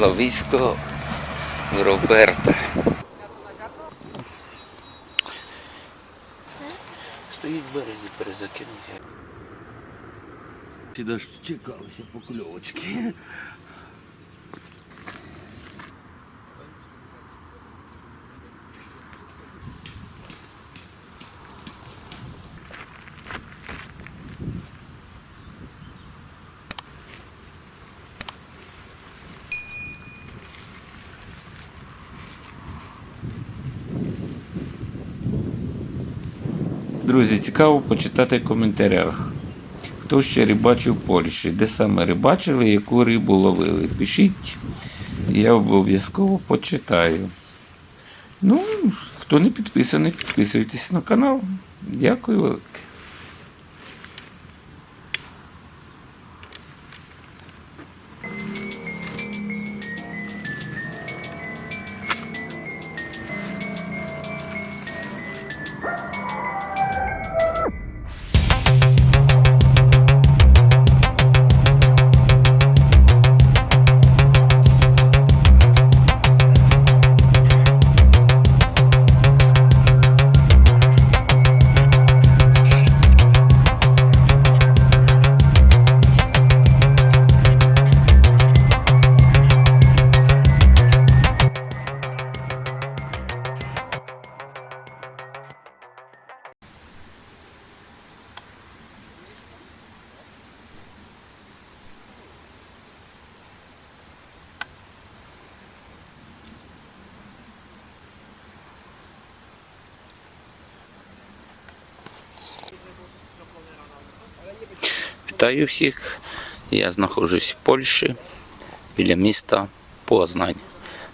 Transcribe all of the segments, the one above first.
Лавійського Роберта. Стоїть в березі перезакинути. Ти дочекалися покльовочки. Друзі, цікаво почитати в коментарях. Хто ще рибачив в Польщі, де саме рибачили, яку рибу ловили. Пишіть, я обов'язково почитаю. Ну, хто не підписаний, підписуйтесь на канал. Дякую велике. Вітаю всіх. Я знаходжусь в Польщі біля міста Познань.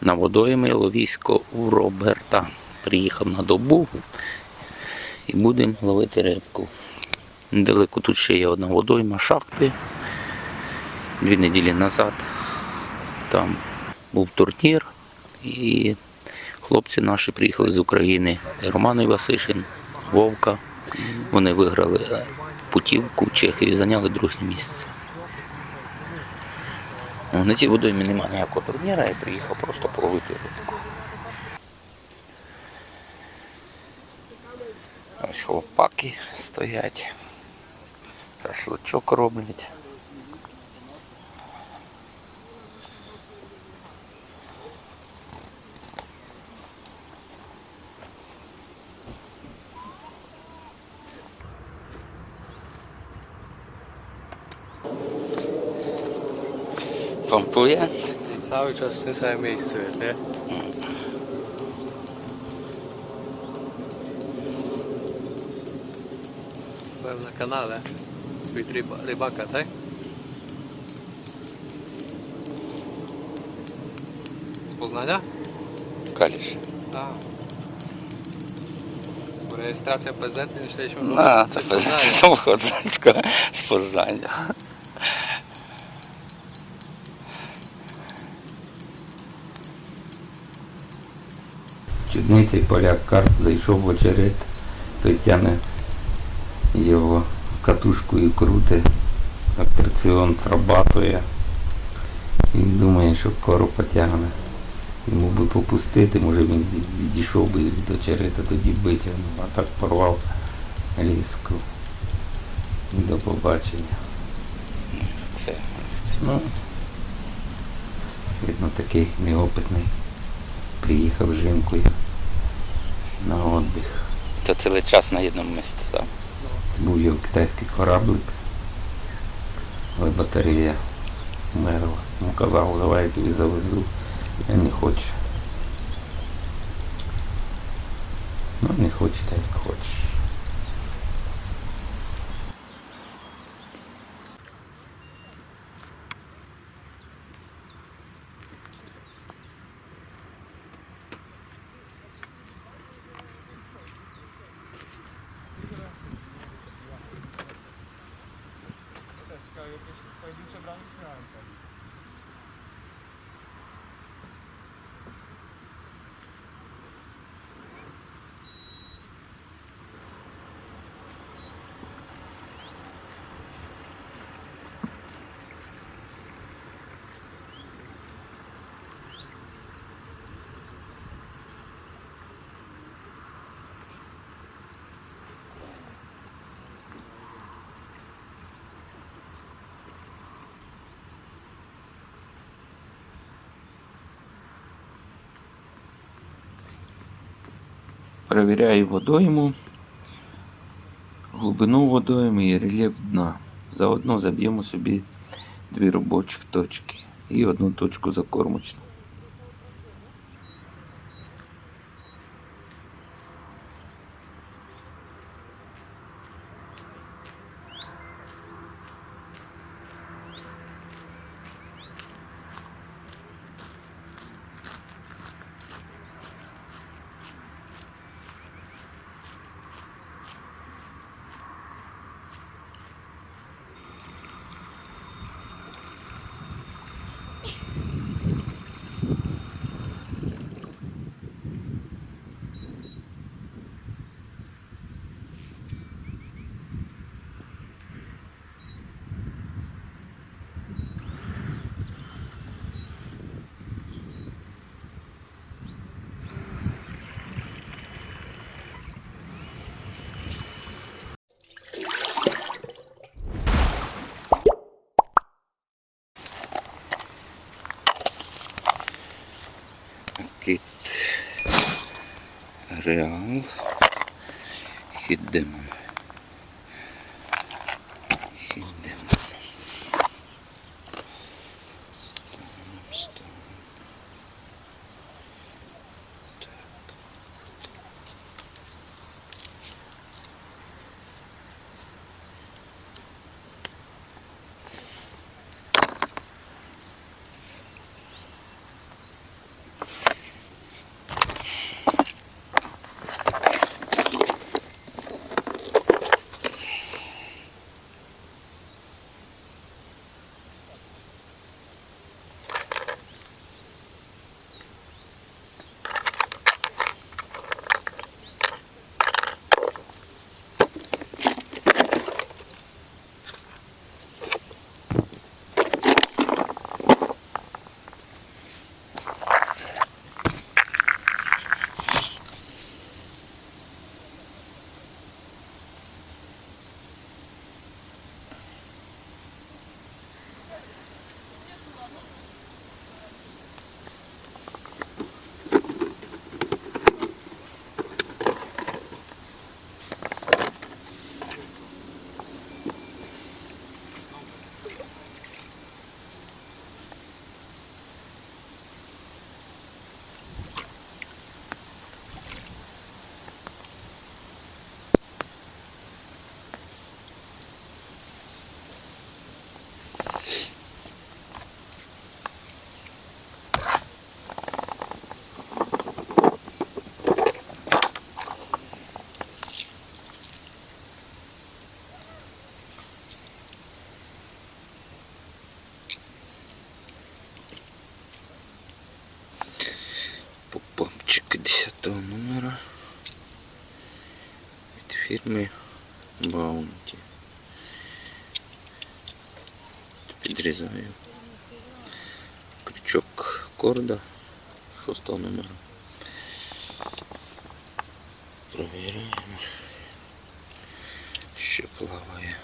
На водоймі Ловійського у Роберта. Приїхав на добу і будемо ловити рибку. Недалеко тут ще є одна водойма шахти. Дві неділі назад там був турнір і хлопці наші приїхали з України. Роман Івасишин, Вовка. Вони виграли путівку в Чехії зайняли друге місце. Ну, На цій водоймі немає ніякого турніра, я приїхав просто половити рибку. Ось хлопаки стоять, шашличок роблять. Pompuje? I cały czas w tym samym miejscu jest, nie? Byłem na kanale Sweet ryba, Rybaka, tak? Z Poznania? Kalisz. A. Rejestracja PZ myśleliśmy... No, to z bez Poznania. samochodzaczka z Poznania. Цей поляк карп зайшов в очерет, той тяне його катушкою крути, атракціон срабатує. Він думає, що кору потягне. Йому би попустити, може він відійшов би від очерета, тоді витягнув, а так порвав ліску. До побачення. Це, Ну, видно, такий неопитний. Приїхав жінкою на віддих. то цілий час на одному місці, так? Був його китайський кораблик, але батарея вмерла. Йому казав, давай я тобі завезу. Я не хочу. Ну, не хоче, так як хочеш. Перевіряю водойму, глибину водойми і рельєф дна. Заодно заб'ємо собі дві робочих точки і одну точку закормочну. Реал. Хід демон. 80 номера від фірми Bounty. Підрізаю крючок корда 6 номера. Провіряємо, що плаває.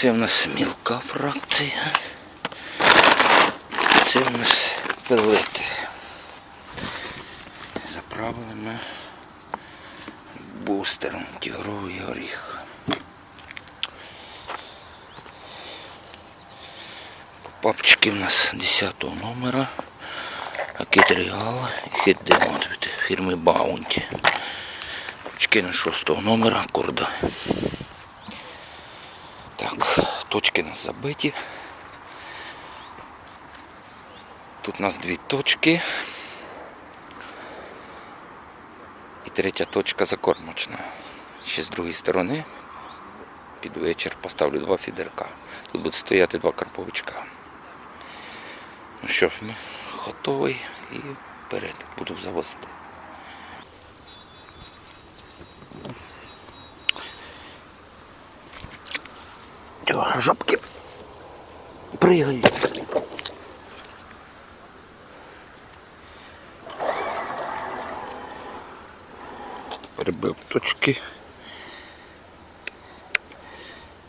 Це в нас мілка фракція. Це в нас пелети. Заправили ми бустером тігровий горіх. Папчики в нас 10 номера. Акит Реал і хід Демон від фірми Баунті. Точки на 6 номера корда. Точки нас забиті. Тут у нас дві точки. І третя точка закормочна. Ще з другої сторони під вечір поставлю два фідерка. Тут будуть стояти два карповичка. Ну що, ми готовий і вперед буду завозити. Все, жабки пригають. Прибив точки.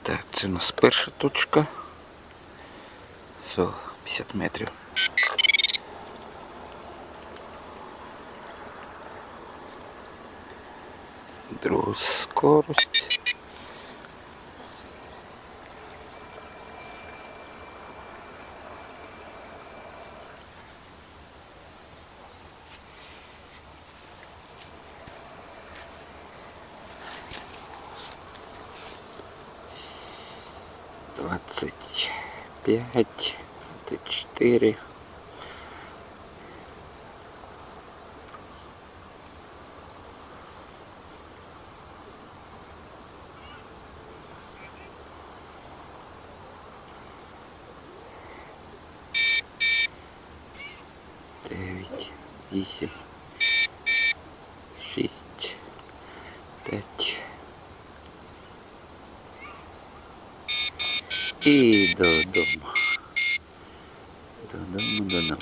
Так, це у нас перша точка. Все, 50 метрів. Другу скорость. пять, двадцать четыре. Дев'ять, вісім, шість, п'ять. І додому. Додому, додому.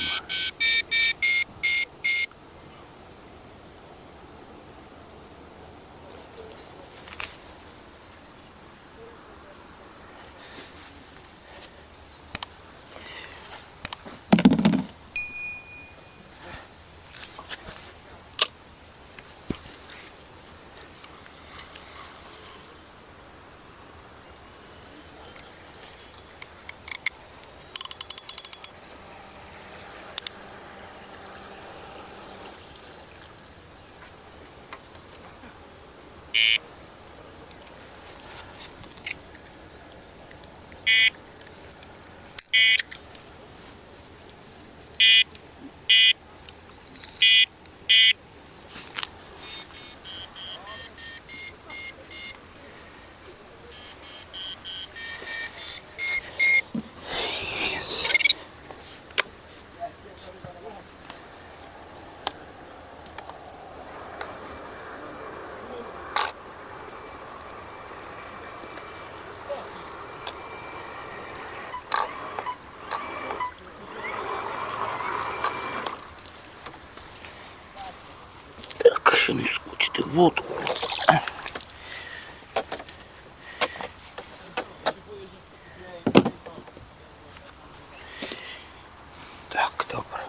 Так, ще не воду. Так, добре.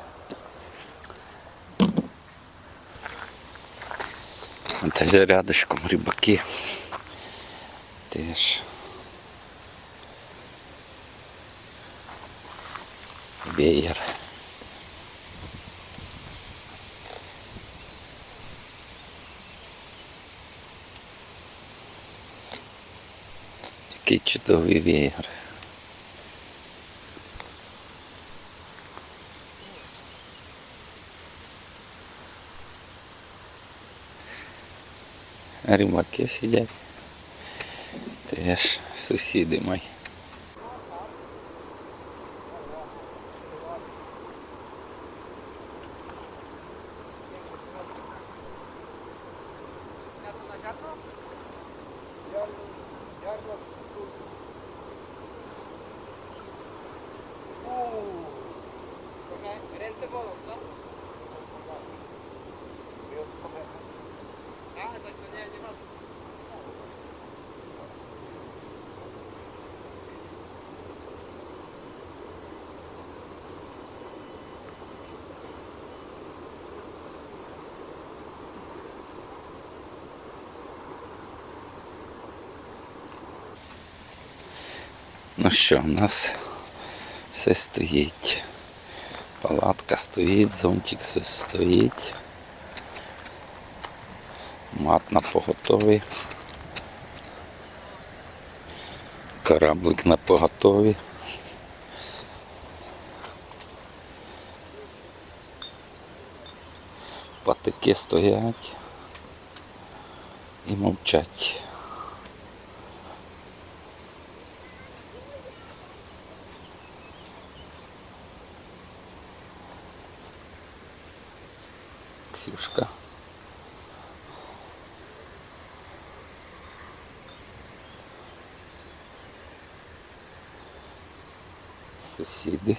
Це рядышком рибаки. Теж. Веєр. Який чудовий веєр. Рибаки сидять. Теж сусіди мої. Ręce bolą, co? A, tak to nie, nie mam. Ну що, у нас все стоїть. Палатка стоїть, зонтик все стоїть. Мат на поготові. Кораблик на поготові. Патики стоять і мовчать. Сусіди.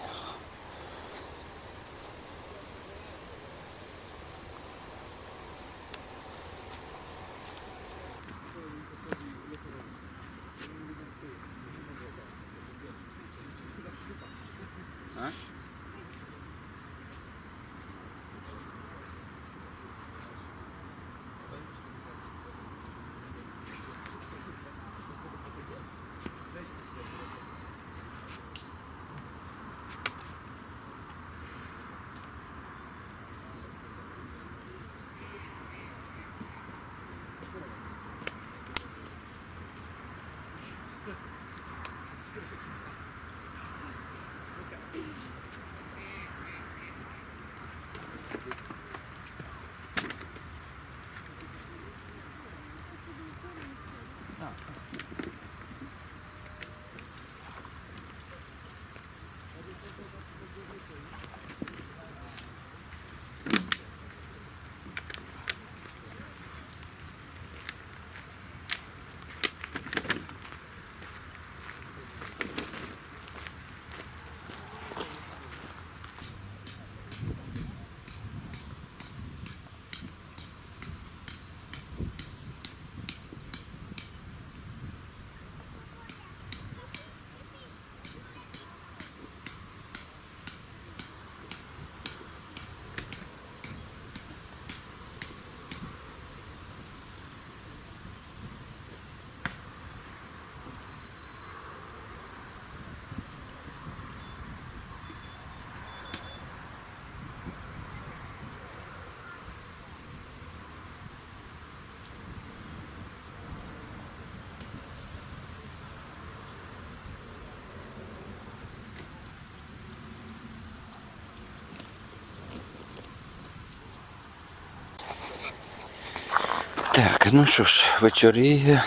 Так, ну що ж, вечоріє.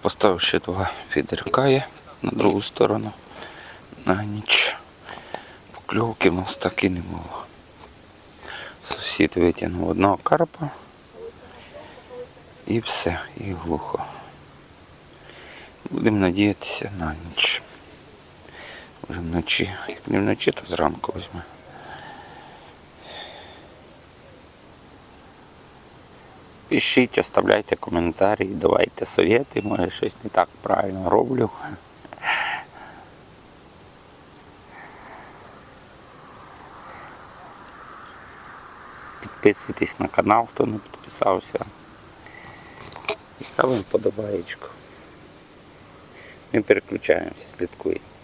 Поставив ще два фідерка є на другу сторону. На ніч. Покльовки в нас так і не було. Сусід витягнув одного карпа. І все, і глухо. Будемо надіятися на ніч. Вже вночі. Як не вночі, то зранку візьме. Пишіть, оставляйте коментарі, давайте совєти, може щось не так правильно роблю. Підписуйтесь на канал, хто не підписався. І ставимо подобаєчку. Ми переключаємося, слідкуємо.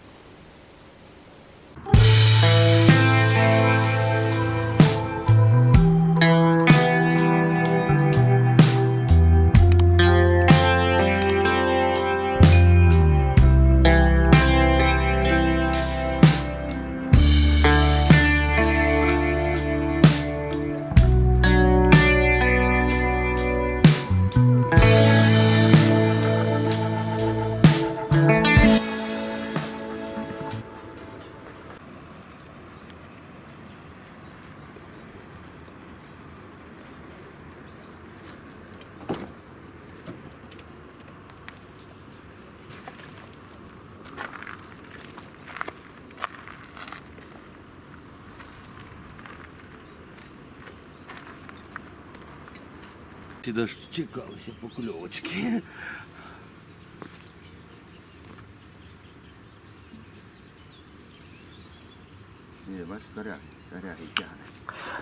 Ти дочекалися покльовочки.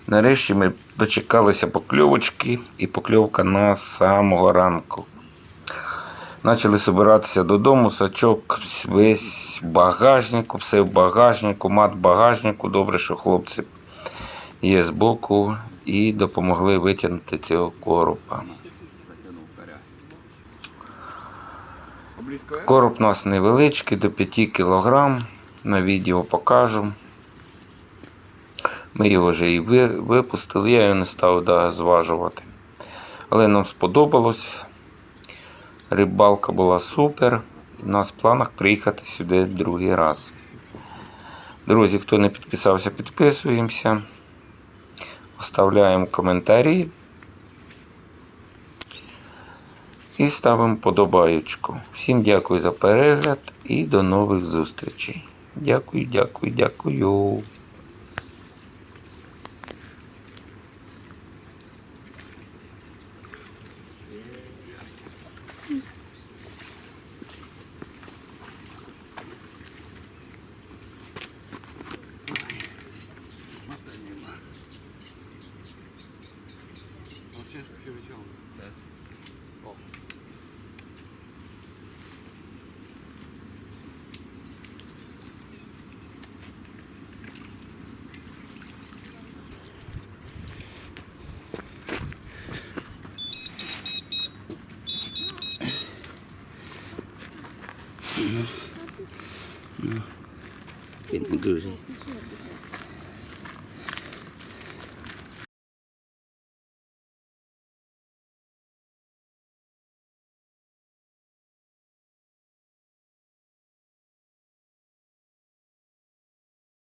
Нарешті ми дочекалися покльовочки і покльовка на самого ранку. Почали збиратися додому, сачок весь в багажнику, все в багажнику, мат в багажнику. Добре, що хлопці є збоку і допомогли витягнути цього коропа. Короб у нас невеличкий, до 5 кг. На відео покажу. Ми його вже і випустили, я його не став да, зважувати. Але нам сподобалось. Рибалка була супер. У нас в планах приїхати сюди другий раз. Друзі, хто не підписався, підписуємося. Оставляємо коментарі. І ставимо подобаєчку. Всім дякую за перегляд і до нових зустрічей. Дякую, дякую, дякую. ciężko się wyciąga. Tak. O. No.